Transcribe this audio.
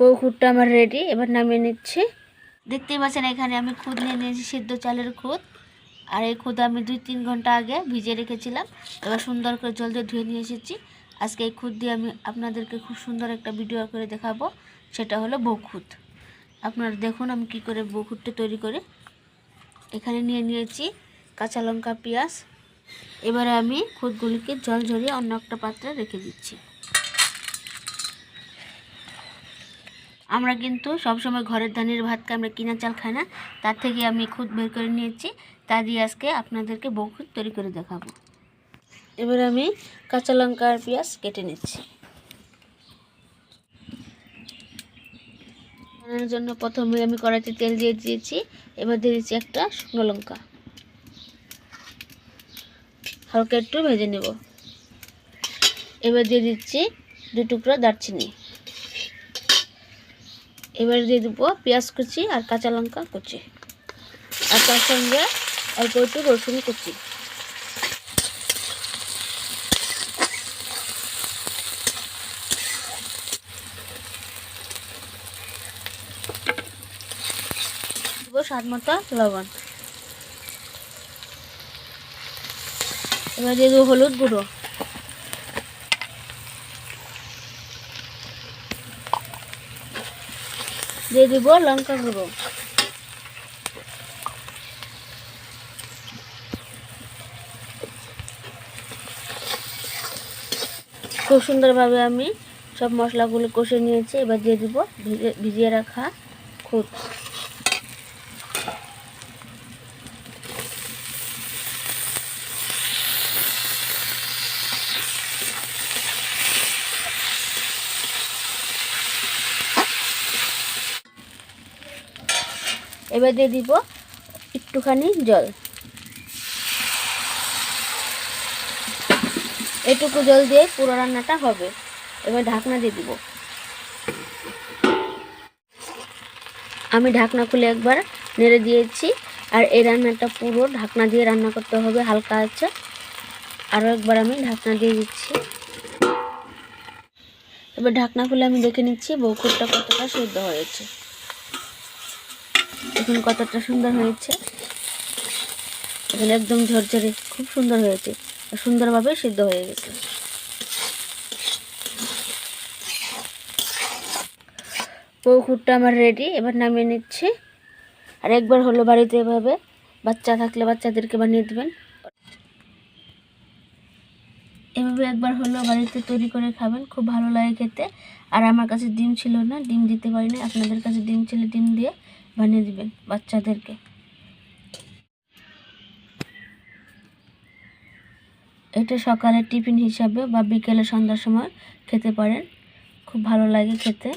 পৌকুরটা আমার রেডি এবার নামিয়ে নিচ্ছি। দেখতেই পাচ্ছেন, এখানে আমি খুদ নিয়ে নিয়েছি, সিদ্ধ চালের খুদ। আর এই খুদ আমি দুই তিন ঘণ্টা আগে ভিজিয়ে রেখেছিলাম। এবার সুন্দর করে জল দিয়ে ধুয়ে নিয়ে এসেছি। আজকে এই খুদ দিয়ে আমি আপনাদেরকে খুব সুন্দর একটা ভিডিও করে দেখাবো। সেটা হলো বৌখুদ আপনারা দেখুন আমি কি করে বৌখুদটা তৈরি করে। এখানে নিয়ে নিয়েছি কাঁচা লঙ্কা, পেঁয়াজ। এবারে আমি খুদগুলিকে জল ঝরিয়ে অন্য একটা পাত্রে রেখে দিচ্ছি। আমরা কিন্তু সবসময় ঘরের ধানের ভাতকে আমরা কিনা চাল খাই না। তার থেকে আমি খুদ বের করে নিয়েছি। তা দিয়ে আজকে আপনাদেরকে বৌখুদ তৈরি করে দেখাবো। এবার আমি কাঁচা লঙ্কা আর পেঁয়াজ কেটে নিচ্ছি। বানানোর জন্য প্রথমে আমি কড়াইতে তেল দিয়ে দিয়েছি। এবার দিয়ে দিচ্ছি একটা শুকনো লঙ্কা। হালকা একটু ভেজে নেব। এবার দিয়ে দিচ্ছি দু টুকরো দারচিনি। এবার দিয়ে দেবো পেঁয়াজ কুচি আর কাঁচা লঙ্কা কুচি। আর তার সঙ্গে অল্প একটু রসুন কুচি। স্বাদ মতো লবণ। এবার দিয়ে দেবো হলুদ গুঁড়ো। দিয়ে দিব, লঙ্কা গুঁড়ো। খুব সুন্দরভাবে আমি সব মশলাগুলো কষে নিয়েছি, এবার দিয়ে দিব ভিজে ভিজিয়ে রাখা খুদ। এবার দিয়ে দিব একটুখানি জল। এটুকু জল দিয়ে পুরো রান্নাটা হবে। এবার ঢাকনা দিয়ে দিব। আমি ঢাকনা খুলে একবার নেড়ে দিয়েছি আর এই রান্নাটা পুরো ঢাকনা দিয়ে রান্না করতে হবে, হালকা আছে। আরও একবার আমি ঢাকনা দিয়ে দিচ্ছি। এবার ঢাকনা খুলে আমি দেখে নিচ্ছি বৌকুরটা কতটা সেদ্ধ হয়েছে। এখন কতটা সুন্দর হয়েছে। এখানে একদম ঝরঝরে, খুব সুন্দর হয়েছে। সুন্দরভাবে সিদ্ধ হয়ে গেছে। পৌকুরটা আমার রেডি এবার নামিয়ে নিচ্ছি। আর একবার হলো বাড়িতে এভাবে। বাচ্চা থাকলে বাচ্চাদেরকে বানিয়ে দেবেন। এভাবে একবার হলো বাড়িতে তৈরি করে খাবেন, খুব ভালো লাগে খেতে। আর আমার কাছে ডিম ছিল না, ডিম দিতে পারি না আপনাদের কাছে ডিম ছিল, ডিম দিয়ে বানিয়ে দিবেন বাচ্চাদেরকে। এটা সকালে টিফিন হিসাবে বা বিকেলে সন্ধ্যার সময় খেতে পারেন। খুব ভালো লাগে খেতে।